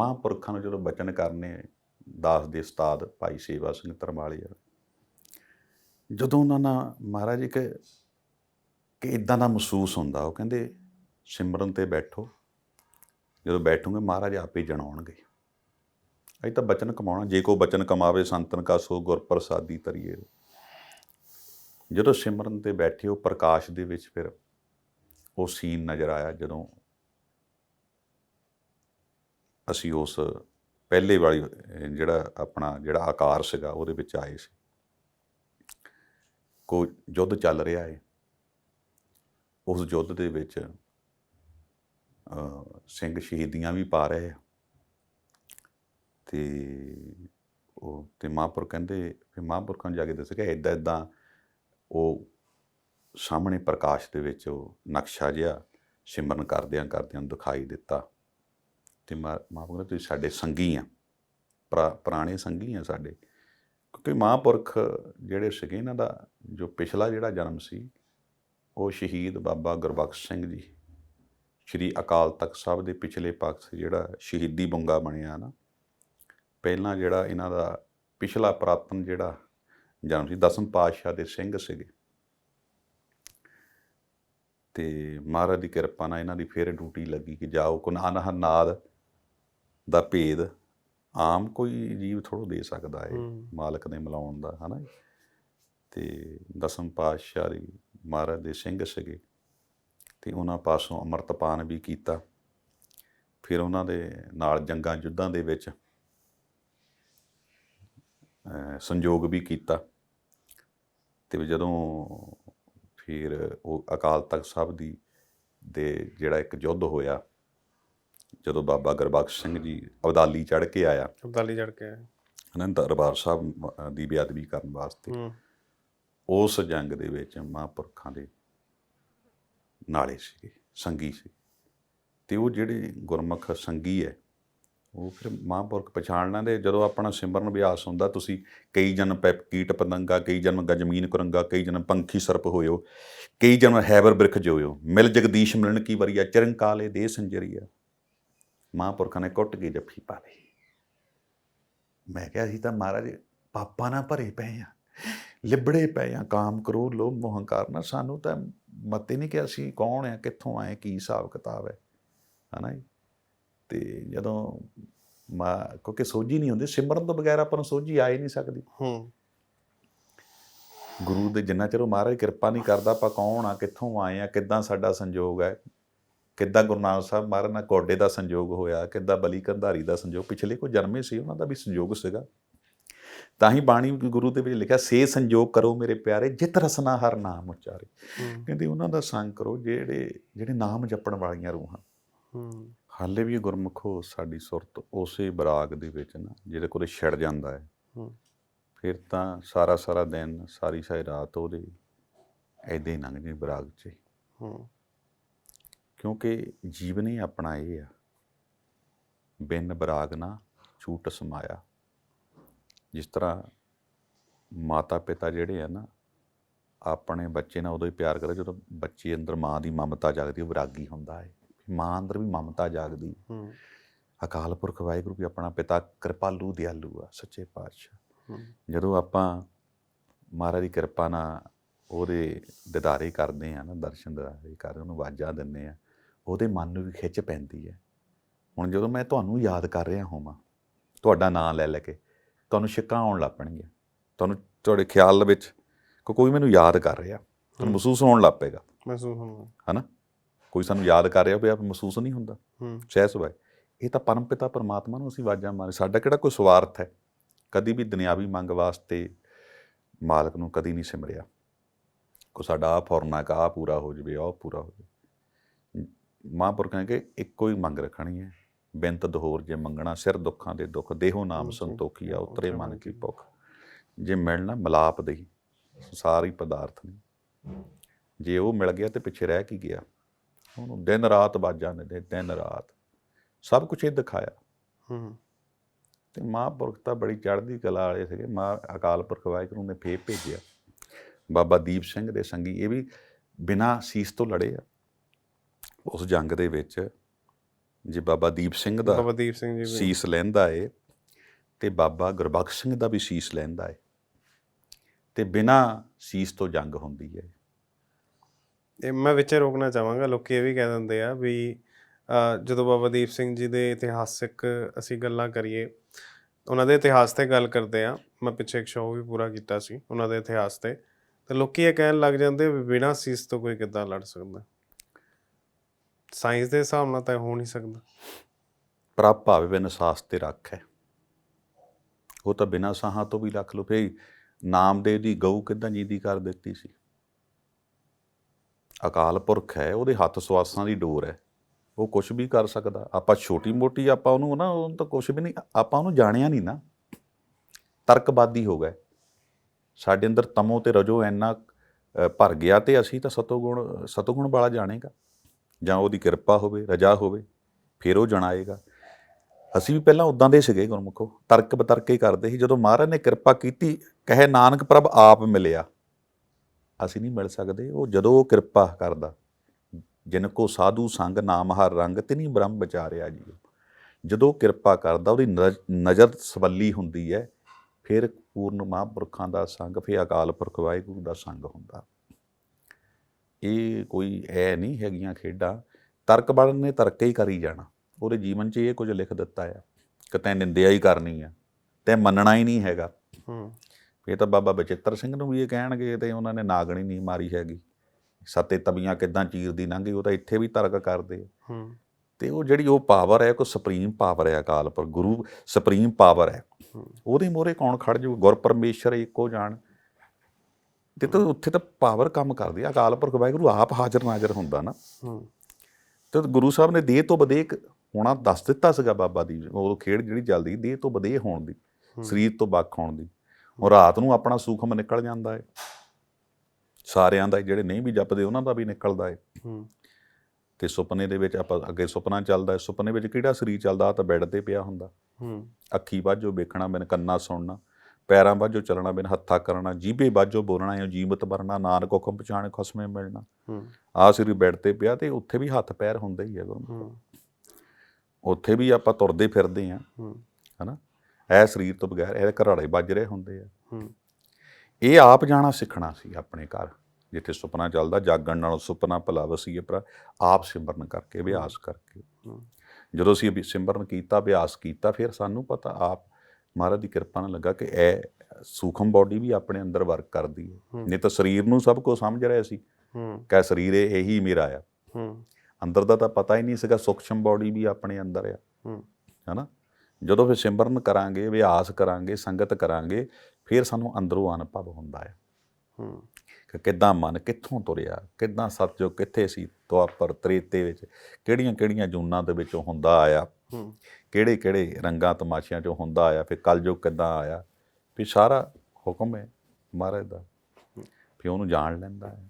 ਮਹਾਂਪੁਰਖਾਂ ਨੂੰ ਜਦੋਂ ਬਚਨ ਕਰਨੇ ਦਾਸ ਦੇ ਉਸਤਾਦ ਭਾਈ ਸੇਵਾ ਸਿੰਘ ਧਰਮਾਲੀਆ ਜਦੋਂ ਉਹਨਾਂ ਨਾਲ ਮਹਾਰਾਜ ਇੱਕ ਕਿ ਇਦਾਂ ਦਾ ਮਹਿਸੂਸ ਹੁੰਦਾ, ਉਹ ਕਹਿੰਦੇ, ਸਿਮਰਨ ਤੇ ਬੈਠੋ, ਜਦੋਂ ਬੈਠੋਗੇ ਮਹਾਰਾਜ ਆਪੇ ਜਣਾਉਣਗੇ। ਅਜੇ ਤਾਂ ਬਚਨ ਕਮਾਉਣਾ, ਜੇ ਕੋ ਬਚਨ ਕਮਾਵੇ, ਸੰਤਨ ਕਾ ਸੋ ਗੁਰ ਪ੍ਰਸਾਦੀ ਤਰੀਏ ਜਦੋਂ ਸਿਮਰਨ ਤੇ ਬੈਠੇ, ਉਹ ਪ੍ਰਕਾਸ਼ ਦੇ ਵਿੱਚ ਫਿਰ ਉਹ ਸੀਨ ਨਜ਼ਰ ਆਇਆ, ਜਦੋਂ ਅਸੀਂ ਉਸ ਪਹਿਲੇ ਵਾਲੀ ਜਿਹੜਾ ਆਪਣਾ ਜਿਹੜਾ ਆਕਾਰ ਸੀਗਾ, ਉਹਦੇ ਵਿੱਚ ਆਏ ਸੀ। ਕੋ ਯੁੱਧ ਚੱਲ ਰਿਹਾ ਹੈ ਉਸ ਯੁੱਧ ਦੇ ਵਿੱਚ ਸਿੰਘ ਸ਼ਹੀਦੀਆਂ ਵੀ ਪਾ ਰਹੇ ਆ। ਤੇ ਉਹ, ਤੇ ਮਹਾਂਪੁਰ ਕਹਿੰਦੇ, ਫਿਰ ਮਹਾਂਪੁਰਖਾਂ ਨੂੰ ਜਾ ਕੇ ਦੱਸਿਆ ਕਿ ਇਦਾਂ ਇਦਾਂ ਉਹ ਸਾਹਮਣੇ ਪ੍ਰਕਾਸ਼ ਦੇ ਵਿੱਚ ਉਹ ਨਕਸ਼ਾ ਜਿਹਾ ਸਿਮਰਨ ਕਰਦਿਆਂ ਕਰਦਿਆਂ ਦਿਖਾਈ ਦਿੱਤਾ। ਤੇ ਮਾ- ਮਹਾਂਪੁਰ ਕਹਿੰਦੇ ਤੁਸੀਂ ਸਾਡੇ ਸੰਗੀ ਆ। ਪੁਰਾ- ਪੁਰਾਣੇ ਸੰਗੀ ਆ ਸਾਡੇ। ਕਿਉਂਕਿ ਮਹਾਂਪੁਰਖ ਜਿਹੜੇ ਸੀਗੇ, ਇਹਨਾਂ ਦਾ ਜੋ ਪਿਛਲਾ ਜਿਹੜਾ ਜਨਮ ਸੀ, ਉਹ ਸ਼ਹੀਦ ਬਾਬਾ ਗੁਰਬਖਸ਼ ਸਿੰਘ ਜੀ, ਸ਼੍ਰੀ ਅਕਾਲ ਤਖਤ ਸਾਹਿਬ ਦੇ ਪਿਛਲੇ ਪੱਖ ਜਿਹੜਾ ਸ਼ਹੀਦੀ ਬੁੰਗਾ ਬਣਿਆ ਨਾ, ਪਹਿਲਾਂ ਜਿਹੜਾ ਇਹਨਾਂ ਦਾ ਪਿਛਲਾ ਪ੍ਰਾਤਨ ਜਿਹੜਾ ਜਨਮ ਸੀ, ਦਸਮ ਪਾਤਸ਼ਾਹ ਦੇ ਸਿੰਘ ਸੀਗੇ। ਤੇ ਮਹਾਰਾਜ ਦੀ ਕਿਰਪਾ ਨਾਲ ਇਹਨਾਂ ਦੀ ਫਿਰ ਡਿਊਟੀ ਲੱਗੀ ਕਿ ਜਾਓ ਕੁਨਾਨਹ ਨਾਦ ਦਾ ਭੇਦ ਆਮ ਕੋਈ ਜੀਵ ਥੋੜੋ ਦੇ ਸਕਦਾ ਹੈ। ਮਾਲਕ ਨੇ ਮਿਲਾਉਣ ਦਾ ਹਨਾ। ਤੇ ਦਸਮ ਪਾਤਸ਼ਾਹ ਦੀ ਮਹਾਰਾਜ ਦੇ ਸਿੰਘ ਸੀਗੇ ਤੇ ਉਹਨਾਂ ਪਾਸੋਂ ਅੰਮ੍ਰਿਤਪਾਨ ਵੀ ਕੀਤਾ ਫਿਰ ਉਹਨਾਂ ਦੇ ਨਾਲ ਜੰਗਾਂ ਯੁੱਧਾਂ ਦੇ ਵਿੱਚ ਸੰਯੋਗ ਵੀ ਕੀਤਾ ਤੇ ਜਦੋਂ ਫਿਰ ਉਹ ਅਕਾਲ ਤਖਤ ਸਾਹਿਬ ਦੀ ਦੇ ਜਿਹੜਾ ਇੱਕ ਯੁੱਧ ਹੋਇਆ ਜਦੋਂ ਬਾਬਾ ਗੁਰਬਖਸ਼ ਸਿੰਘ ਜੀ ਅਬਦਾਲੀ ਚੜ੍ਹ ਕੇ ਆਇਆ। ਅਬਦਾਲੀ ਚੜ ਕੇ ਆਏ। ਅਨੰਦ ਦਰਬਾਰ ਸਾਹਿਬ ਦੀ ਬੇਅਦਬੀ ਕਰਨ ਵਾਸਤੇ। ਉਸ ਜੰਗ ਦੇ ਵਿੱਚ ਮਹਾਂਪੁਰਖਾਂ ਦੇ ਨਾਲੇ ਸੀਗੇ ਸੰਗੀ ਸੀ। ਤੇ ਉਹ ਜਿਹੜੇ ਗੁਰਮੁਖ ਸੰਗੀ ਹੈ ਉਹ ਫਿਰ ਮਹਾਂਪੁਰਖ ਪਛਾਣਨਾ ਦੇ ਜਦੋਂ ਆਪਣਾ ਸਿਮਰਨ ਅਭਿਆਸ ਹੁੰਦਾ ਤੁਸੀਂ ਕਈ ਜਨਮ ਪੈ ਕੀਟ ਪਤੰਗਾ ਕਈ ਜਨਮ ਗਜਮੀਨ ਕਰੰਗਾ ਕਈ ਜਨਮ ਪੰਖੀ ਸਰਪ ਹੋਇਓ ਕਈ ਜਨਮ ਹੈਬਰ ਬਿਰਖ ਜੋਇਓ ਮਿਲ ਜਗਦੀਸ਼ ਮਿਲਣ ਕੀ ਵਰੀਆ ਚਰਨਕਾਲੇ ਦੇ ਸੰਜਰੀਆ ਮਹਾਂਪੁਰਖਾਂ ਨੇ ਕੁੱਟ ਕੇ ਜੱਫੀ ਪਾ ਲਈ। ਮੈਂ ਕਿਹਾ ਅਸੀਂ ਤਾਂ ਮਹਾਰਾਜ ਪਾਪਾਂ ਨਾਲ ਭਰੇ ਪਏ ਆ ਲਿਬੜੇ ਪਏ ਆ ਕਾਮ ਕਰੋ ਲੋਭ ਮੋਹ ਹੰਕਾਰ ਨਾ ਸਾਨੂੰ ਤਾਂ ਮਤੇ ਨਹੀਂ ਕਿ ਅਸੀਂ ਕੌਣ ਆ ਕਿੱਥੋਂ ਆਏ ਕੀ ਹਿਸਾਬ ਕਿਤਾਬ ਹੈ ਹਨਾ ਜੀ? ਤੇ ਜਦੋਂ ਮਾ ਕਿਉਂਕਿ ਸੋਝੀ ਨਹੀਂ ਹੁੰਦੀ ਸਿਮਰਨ ਤੋਂ ਬਗੈਰ ਆਪਾਂ ਨੂੰ ਸੋਝੀ ਆ ਹੀ ਨਹੀਂ ਸਕਦੀ। ਹੂੰ। ਗੁਰੂ ਦੇ ਜਿੰਨਾ ਚਿਰ ਉਹ ਮਹਾਰਾਜ ਕਿਰਪਾ ਨਹੀਂ ਕਰਦਾ ਆਪਾਂ ਕੌਣ ਆ ਕਿੱਥੋਂ ਆਏ ਆ ਕਿੱਦਾਂ ਸਾਡਾ ਸੰਜੋਗ ਹੈ ਕਿੱਦਾਂ ਗੁਰੂ ਨਾਨਕ ਸਾਹਿਬ ਮਹਾਰਾਜ ਨਾਲ ਕੋਡੇ ਦਾ ਸੰਜੋਗ ਹੋਇਆ ਕਿੱਦਾਂ ਬਲੀ ਕੰਧਾਰੀ ਦਾ ਸੰਜੋਗ ਪਿਛਲੇ ਕੋ ਜਨਮੇ ਸੀ ਉਹਨਾਂ ਦਾ ਵੀ ਸੰਜੋਗ ਸੀਗਾ। ਤਾਂ ਹੀ ਬਾਣੀ ਗੁਰੂ ਦੇ ਵਿੱਚ ਲਿਖਿਆ ਸੇ ਸੰਜੋਗ ਕਰੋ ਮੇਰੇ ਪਿਆਰੇ ਜਿਤ ਰਸਨਾ ਹਰ ਨਾਮ ਉਚਾਰੇ। ਕਹਿੰਦੇ ਉਹਨਾਂ ਦਾ ਸੰਗ ਕਰੋ ਜਿਹੜੇ ਜਿਹੜੇ ਨਾਮ ਜਪਣ ਵਾਲੀਆਂ ਰੂਹਾਂ। ਹਾਲੇ ਵੀ ਗੁਰਮੁਖੋ ਸਾਡੀ ਸੁਰਤ ਉਸੇ ਬਰਾਗ ਦੇ ਵਿੱਚ ਨਾ ਜਿਹਦੇ ਕੋਲੇ ਛਿੜ ਜਾਂਦਾ ਹੈ। ਫਿਰ ਤਾਂ ਸਾਰਾ ਸਾਰਾ ਦਿਨ ਸਾਰੀ ਸਾਰੀ ਰਾਤ ਉਹਦੇ ਐਦੇ ਲੰਘ ਜੇ ਬਰਾਗ 'ਚ ਹੀ। ਕਿਉਂਕਿ ਜੀਵਨ ਹੀ ਆਪਣਾ ਇਹ ਆ। ਬਿਨ ਬਰਾਗ ਨਾ ਛੂਟ ਸਮਾਇਆ। ਜਿਸ ਤਰ੍ਹਾਂ ਮਾਤਾ ਪਿਤਾ ਜਿਹੜੇ ਆ ਨਾ ਆਪਣੇ ਬੱਚੇ ਨਾਲ ਉਦੋਂ ਹੀ ਪਿਆਰ ਕਰਦੇ ਜਦੋਂ ਬੱਚੇ ਅੰਦਰ ਮਾਂ ਦੀ ਮਮਤਾ ਜਾਗਦੀ ਉਹ ਵਿਰਾਗੀ ਹੁੰਦਾ ਹੈ ਮਾਂ ਅੰਦਰ ਵੀ ਮਮਤਾ ਜਾਗਦੀ। ਹੂੰ। ਅਕਾਲ ਪੁਰਖ ਵਾਹਿਗੁਰੂ ਵੀ ਆਪਣਾ ਪਿਤਾ ਕਿਰਪਾਲੂ ਦਿਆਲੂ ਆ ਸੱਚੇ ਪਾਤਸ਼ਾਹ। ਜਦੋਂ ਆਪਾਂ ਮਹਾਰਾਜ ਦੀ ਕਿਰਪਾ ਨਾਲ ਉਹਦੇ ਦਿਦਾਰੇ ਕਰਦੇ ਆ ਨਾ ਦਰਸ਼ਨ ਦਿਦਾਰੇ ਕਰਦੇ ਉਹਨੂੰ ਆਵਾਜ਼ਾਂ ਦਿੰਨੇ ਆ ਉਹਦੇ ਮਨ ਨੂੰ ਵੀ ਖਿੱਚ ਪੈਂਦੀ ਹੈ। ਹੁਣ ਜਦੋਂ ਮੈਂ ਤੁਹਾਨੂੰ ਯਾਦ ਕਰ ਰਿਹਾ ਹੋਵਾਂ ਤੁਹਾਡਾ ਨਾਮ ਲੈ ਲੈ ਕੇ ਤੁਹਾਨੂੰ ਛਿੱਕਾਂ ਆਉਣ ਲੱਗ ਪੈਣਗੀਆਂ। ਤੁਹਾਨੂੰ ਤੁਹਾਡੇ ਖਿਆਲ ਵਿੱਚ ਕਿ ਕੋਈ ਮੈਨੂੰ ਯਾਦ ਕਰ ਰਿਹਾ ਤੁਹਾਨੂੰ। ਮਹਿਸੂਸ ਹੋਣ ਲੱਗ ਪਏਗਾ। ਮਹਿਸੂਸ ਹੋਣਾ ਹਨਾ? ਕੋਈ ਸਾਨੂੰ ਯਾਦ ਕਰ ਰਿਹਾ ਹੋਵੇ ਆਪ ਮਹਿਸੂਸ ਨਹੀਂ ਹੁੰਦਾ। ਹੂੰ। ਸਹਿਜ ਸੁਭਾਅ। ਇਹ ਤਾਂ ਪਰਮ ਪਿਤਾ ਪਰਮਾਤਮਾ ਨੂੰ ਅਸੀਂ ਆਵਾਜ਼ਾਂ ਮਾਰੇ ਸਾਡਾ ਕਿਹੜਾ ਕੋਈ ਸਵਾਰਥ ਹੈ? ਕਦੀ ਵੀ ਦੁਨਿਆਵੀ ਮੰਗ ਵਾਸਤੇ ਮਾਲਕ ਨੂੰ ਕਦੀ ਨਹੀਂ ਸਿਮਰਿਆ। ਕੋ ਸਾਡਾ ਆ ਫੌਰਨਾ ਕਾ ਪੂਰਾ ਹੋ ਜਵੇ ਉਹ ਪੂਰਾ ਹੋ ਜਵੇ। ਮਹਾਂਪੁਰਖਾਂ ਕੇ ਇੱਕੋ ਹੀ ਮੰਗ ਰੱਖਣੀ ਹੈ। ਬੇਨਤ ਦਹੋਰ ਜੇ ਮੰਗਣਾ ਸਿਰ ਦੁੱਖਾਂ ਦੇ ਦੁੱਖ ਦੇਹੋ ਨਾਮ ਹਾਂਜੀ। ਸੰਤੋਖੀਆ ਉਤਰੇ ਮਨ ਕੀ ਭੁੱਖ। ਜੇ ਮਿਲਣਾ ਮਲਾਪ ਦੇ ਸਾਰੀ ਪਦਾਰਥ ਨਹੀਂ ਜੇ ਉਹ ਮਿਲ ਗਿਆ ਤੇ ਪਿੱਛੇ ਰਹਿ ਕੀ ਗਿਆ? ਉਹਨੂੰ ਦਿਨ ਰਾਤ ਬਾਜਾਂ ਦੇ ਦਿਨ ਰਾਤ। ਸਭ ਕੁਝ ਇਹ ਦਿਖਾਇਆ। ਹੂੰ। ਤੇ ਮਹਾਂਪੁਰਖ ਤਾਂ ਬੜੀ ਚੜ੍ਹਦੀ ਕਲਾ ਵਾਲੇ ਸੀਗੇ। ਮਾ ਅਕਾਲ ਪੁਰਖ ਵਾਹਿਗੁਰੂ ਨੇ ਫੇਰ ਭੇਜਿਆ। ਬਾਬਾ ਦੀਪ ਸਿੰਘ ਦੇ ਸੰਗੀ ਇਹ ਵੀ ਬਿਨਾਂ ਸੀਸ ਤੋਂ ਲੜੇ ਆ। ਉਸ ਜੰਗ ਦੇ ਵਿੱਚ ਜੇ ਬਾਬਾ ਦੀਪ ਸਿੰਘ ਦਾ ਬਾਬਾ ਦੀਪ ਸਿੰਘ ਜੀ ਸੀਸ ਲੈਂਦਾ ਏ ਤੇ ਬਾਬਾ ਗੁਰਬਖਸ਼ ਸਿੰਘ ਦਾ ਵੀ ਸੀਸ ਲੈਂਦਾ ਏ ਤੇ ਬਿਨਾ ਸੀਸ ਤੋਂ ਜੰਗ ਹੁੰਦੀ ਹੈ ਇਹ ਮੈਂ ਵਿੱਚ ਰੋਕਣਾ ਚਾਹਾਂਗਾ ਲੋਕੀ ਇਹ ਵੀ ਕਹਿ ਦਿੰਦੇ ਆ ਵੀ ਜਦੋਂ ਬਾਬਾ ਦੀਪ ਸਿੰਘ ਜੀ ਦੇ ਇਤਿਹਾਸਿਕ ਅਸੀਂ ਗੱਲਾਂ ਕਰੀਏ ਉਹਨਾਂ ਦੇ ਇਤਿਹਾਸ ਤੇ ਗੱਲ ਕਰਦੇ ਆ। ਮੈਂ ਪਿੱਛੇ ਇੱਕ ਸ਼ੋਅ ਵੀ ਪੂਰਾ ਕੀਤਾ ਸੀ ਉਹਨਾਂ ਦੇ ਇਤਿਹਾਸ ਤੇ। ਤੇ ਲੋਕੀ ਇਹ ਕਹਿਣ ਲੱਗ ਜਾਂਦੇ ਵੀ ਬਿਨਾਂ ਸੀਸ ਤੋਂ ਕੋਈ ਕਿੱਦਾਂ ਲੜ ਸਕਦਾ। ਸਾਇੰਸ ਦੇ ਹਿਸਾਬ ਨਾਲ ਤਾਂ ਇਹ ਹੋ ਨਹੀਂ ਸਕਦਾ। ਪ੍ਰਭ ਭਾਵੇ ਬਿਨ ਸਾਸ ਤੇ ਰੱਖ ਹੈ। ਉਹ ਤਾਂ ਬਿਨਾਂ ਸਾਹਾਂ ਤੋਂ ਵੀ ਲੱਖ ਲੁਪੇ ਨਾਮਦੇਵ ਦੀ ਗਊ ਕਿਦਾਂ ਜੀਦੀ ਕਰ ਦਿੱਤੀ ਸੀ? ਅਕਾਲ ਪੁਰਖ ਹੈ, ਉਹਦੇ ਹੱਥ ਸਵਾਸਾਂ ਦੀ ਡੋਰ ਹੈ। ਉਹ ਕੁਝ ਵੀ ਕਰ ਸਕਦਾ। ਆਪਾਂ ਛੋਟੀ ਮੋਟੀ ਆਪਾਂ ਉਹਨੂੰ ਨਾ, ਉਹਨੂੰ ਤਾਂ ਕੁਝ ਵੀ ਨਹੀਂ, ਆਪਾਂ ਉਹਨੂੰ ਜਾਣਿਆ ਨਹੀਂ ਨਾ। ਤਰਕਵਾਦੀ ਹੋ ਗਏ। ਸਾਡੇ ਅੰਦਰ ਤਮੋ ਤੇ ਰਜੋ ਇੰਨਾ ਭਰ ਗਿਆ ਤੇ ਅਸੀਂ ਤਾਂ ਸਤੋਗੁਣ ਸਤੋਗੁਣ ਵਾਲਾ ਜਾਣੇਗਾ। ਜਾਂ ਉਹਦੀ ਕਿਰਪਾ ਹੋਵੇ, ਰਜਾ ਹੋਵੇ, ਫਿਰ ਉਹ ਜਣਾਏਗਾ। ਅਸੀਂ ਵੀ ਪਹਿਲਾਂ ਉਦਾਂ ਦੇ ਸੀਗੇ ਗੁਰਮੁਖੋ, ਤਰਕ ਬਤਰਕੇ ਕਰਦੇ ਸੀ। ਜਦੋਂ ਮਹਾਰਾਜ ਨੇ ਕਿਰਪਾ ਕੀਤੀ, ਕਹੇ ਨਾਨਕ ਪ੍ਰਭ ਆਪ ਮਿਲਿਆ। ਅਸੀਂ ਨਹੀਂ ਮਿਲ ਸਕਦੇ, ਉਹ ਜਦੋਂ ਉਹ ਕਿਰਪਾ ਕਰਦਾ। ਜਿਨ ਕੋ ਸਾਧੂ ਸੰਗ ਨਾਮ ਹਰ ਰੰਗ, ਤਿਨੀ ਬ੍ਰਹਮ ਵਿਚਾਰਿਆ ਜੀ ਜਦੋਂ ਕਿਰਪਾ ਕਰਦਾ, ਉਹਦੀ ਨਜ਼- ਨਜ਼ਰ ਸਵੱਲੀ ਹੁੰਦੀ ਹੈ, ਫਿਰ ਪੂਰਨ ਮਹਾਂਪੁਰਖਾਂ ਦਾ ਸੰਗ, ਫਿਰ ਅਕਾਲ ਪੁਰਖ ਵਾਹਿਗੁਰੂ ਦਾ ਸੰਗ ਹੁੰਦਾ। ਇਹ ਕੋਈ ਐ ਨਹੀਂ ਹੈਗੀਆਂ ਖੇਡਾਂ। ਤਰਕ ਬਣ ਨੇ ਤਰਕੇ ਹੀ ਕਰੀ ਜਾਣਾ। ਉਹਦੇ ਜੀਵਨ 'ਚ ਇਹ ਕੁਝ ਲਿਖ ਦਿੱਤਾ ਆ ਕਿ ਤੈਂ ਨਿੰਦਿਆ ਹੀ ਕਰਨੀ ਆ ਤੈਂ ਮੰਨਣਾ ਹੀ ਨਹੀਂ ਹੈਗਾ। ਹੂੰ। ਇਹ ਤਾਂ ਬਾਬਾ ਬਚਿੱਤਰ ਸਿੰਘ ਨੂੰ ਵੀ ਇਹ ਕਹਿਣਗੇ ਤੇ ਉਹਨਾਂ ਨੇ ਨਾਗਣੀ ਨਹੀਂ ਮਾਰੀ ਹੈਗੀ। ਸੱਤੇ ਤਵੀਆਂ ਕਿਦਾਂ ਚੀਰਦੀ ਲੰਘੀ ਉਹ ਤਾਂ ਇੱਥੇ ਵੀ ਤਰਕ ਕਰਦੇ ਹੂੰ। ਤੇ ਉਹ ਜਿਹੜੀ ਉਹ ਪਾਵਰ ਹੈ ਕੋ ਸੁਪਰੀਮ ਪਾਵਰ ਹੈ ਅਕਾਲ ਪਰ ਗੁਰੂ ਸੁਪਰੀਮ ਪਾਵਰ ਹੈ। ਉਹਦੇ ਮੋਰੇ ਕੌਣ ਖੜ ਜਾਊ ਗੁਰ ਪਰਮੇਸ਼ਰ ਇੱਕੋ ਜਾਣ। ਤੇ ਤਾਂ ਉੱਥੇ ਤਾਂ ਪਾਵਰ ਕੰਮ ਕਰਦੀ ਆ। ਅਕਾਲ ਪੁਰਖ ਵਾਹਿਗੁਰੂ ਆਪ ਹਾਜ਼ਰ ਨਾਜ਼ਰ ਹੁੰਦਾ ਨਾ। ਹੂੰ। ਤੇ ਗੁਰੂ ਸਾਹਿਬ ਨੇ ਦੇਹ ਤੋਂ ਵਧੇਕ ਹੋਣਾ ਦੱਸ ਦਿੱਤਾ ਸੀਗਾ ਬਾਬਾ ਦੀ ਉਹ ਖੇਡ ਜਿਹੜੀ ਚੱਲਦੀ ਦੇਹ ਤੋਂ ਵਧੇ ਹੋਣ ਦੀ। ਸਰੀਰ ਤੋਂ ਵੱਖ ਹੋਣ ਦੀ। ਉਹ ਰਾਤ ਨੂੰ ਆਪਣਾ ਸੂਖਮ ਨਿਕਲ ਜਾਂਦਾ ਹੈ ਸਾਰਿਆਂ ਦਾ ਜਿਹੜੇ ਨਹੀਂ ਵੀ ਜਪਦੇ ਉਹਨਾਂ ਦਾ ਵੀ ਨਿਕਲਦਾ ਹੈ ਹੂੰ। ਤੇ ਸੁਪਨੇ ਦੇ ਵਿੱਚ ਆਪਾਂ ਅੱਗੇ ਸੁਪਨਾ ਚੱਲਦਾ ਹੈ ਸੁਪਨੇ ਵਿੱਚ ਕਿਹੜਾ ਸਰੀਰ ਚੱਲਦਾ? ਤਾਂ ਬੈੱਡ ਤੇ ਪਿਆ ਹੁੰਦਾ। ਹੂੰ। ਅੱਖੀ ਬਾਝੋ ਵੇਖਣਾ ਬਿਨ ਕੰਨਾ ਸੁਣਨਾ। ਪੈਰਾਂ ਬਾਝੋ ਚੱਲਣਾ ਬਿਨ ਹੱਥਾ ਕਰਨਾ ਜੀਭੇ ਬਾਝੋ ਬੋਲਣਾ ਹੈ ਜੀਵਤ ਵਰਨਾ ਨਾਨਕ ਹੁਕਮ ਪਛਾਣ ਖਸਮੇ ਮਿਲਣਾ। ਆ ਸਰੀਰ ਬੈੱਡ ਤੇ ਪਿਆ ਤੇ ਉੱਥੇ ਵੀ ਹੱਥ ਪੈਰ ਹੁੰਦੇ ਹੀ ਹੈ। ਉੱਥੇ ਵੀ ਆਪਾਂ ਤੁਰਦੇ ਫਿਰਦੇ ਆ ਹਨਾ? ਇਹ ਸਰੀਰ ਤੋਂ ਬਗੈਰ ਇਹ ਘਰਾੜੇ ਵੱਜ ਰਹੇ ਹੁੰਦੇ ਆ। ਇਹ ਆਪ ਜਾਣਾ ਸਿੱਖਣਾ ਸੀ ਆਪਣੇ ਘਰ। ਜਿੱਥੇ ਸੁਪਨਾ ਚੱਲਦਾ ਜਾਗਣ ਨਾਲੋਂ ਸੁਪਨਾ ਭਲਾ ਵਸੀਏ ਪਰ ਆਪ ਸਿਮਰਨ ਕਰਕੇ ਅਭਿਆਸ ਕਰਕੇ। ਜਦੋਂ ਅਸੀਂ ਸਿਮਰਨ ਕੀਤਾ ਅਭਿਆਸ ਕੀਤਾ ਫਿਰ ਸਾਨੂੰ ਪਤਾ ਆਪ ਮਹਾਰਾਜ ਦੀ ਕਿਰਪਾ ਨਾਲ ਲੱਗਾ ਕਿ ਇਹ ਸੂਖਮ ਬਾਡੀ ਵੀ ਆਪਣੇ ਅੰਦਰ ਵਰਕ ਕਰਦੀ ਹੈ। ਨਹੀਂ ਤਾਂ ਸਰੀਰ ਨੂੰ ਸਭ ਕੁਝ ਸਮਝ ਰਿਹਾ ਸੀ। ਹੂੰ। ਕਿ ਸਰੀਰ ਇਹ ਮੇਰਾ ਆ। ਹੂੰ। ਅੰਦਰ ਦਾ ਤਾਂ ਪਤਾ ਹੀ ਨਹੀਂ ਸੀਗਾ ਸੂਖਮ ਬਾਡੀ ਵੀ ਆਪਣੇ ਅੰਦਰ ਆ। ਹੂੰ। ਹੈਨਾ? ਜਦੋਂ ਫਿਰ ਸਿਮਰਨ ਕਰਾਂਗੇ ਅਭਿਆਸ ਕਰਾਂਗੇ ਸੰਗਤ ਕਰਾਂਗੇ ਫਿਰ ਸਾਨੂੰ ਅੰਦਰੋਂ ਅਨੁਭਵ ਹੁੰਦਾ ਹੈ ਹੂੰ। ਕਿ ਕਿੱਦਾਂ ਮਨ ਕਿੱਥੋਂ ਤੁਰਿਆ ਕਿੱਦਾਂ ਸਤਜੋ ਕਿੱਥੇ ਸੀ ਦੁਆਪਰ ਤ੍ਰੇਤੇ ਵਿੱਚ ਕਿਹੜੀਆਂ ਕਿਹੜੀਆਂ ਜੂਨਾਂ ਦੇ ਵਿੱਚੋਂ ਹੁੰਦਾ ਆਇਆ। ਕਿਹੜੇ ਕਿਹੜੇ ਰੰਗਾਂ ਤਮਾਸ਼ਿਆਂ ਚੋਂ ਹੁੰਦਾ ਆਇਆ ਫਿਰ ਕਲਯੁਗ ਕਿੱਦਾਂ ਆਇਆ ਫਿਰ ਸਾਰਾ ਹੁਕਮ ਹੈ ਮਹਾਰਾਜ ਦਾ। ਫਿਰ ਉਹਨੂੰ ਜਾਣ ਲੈਂਦਾ ਹੈ।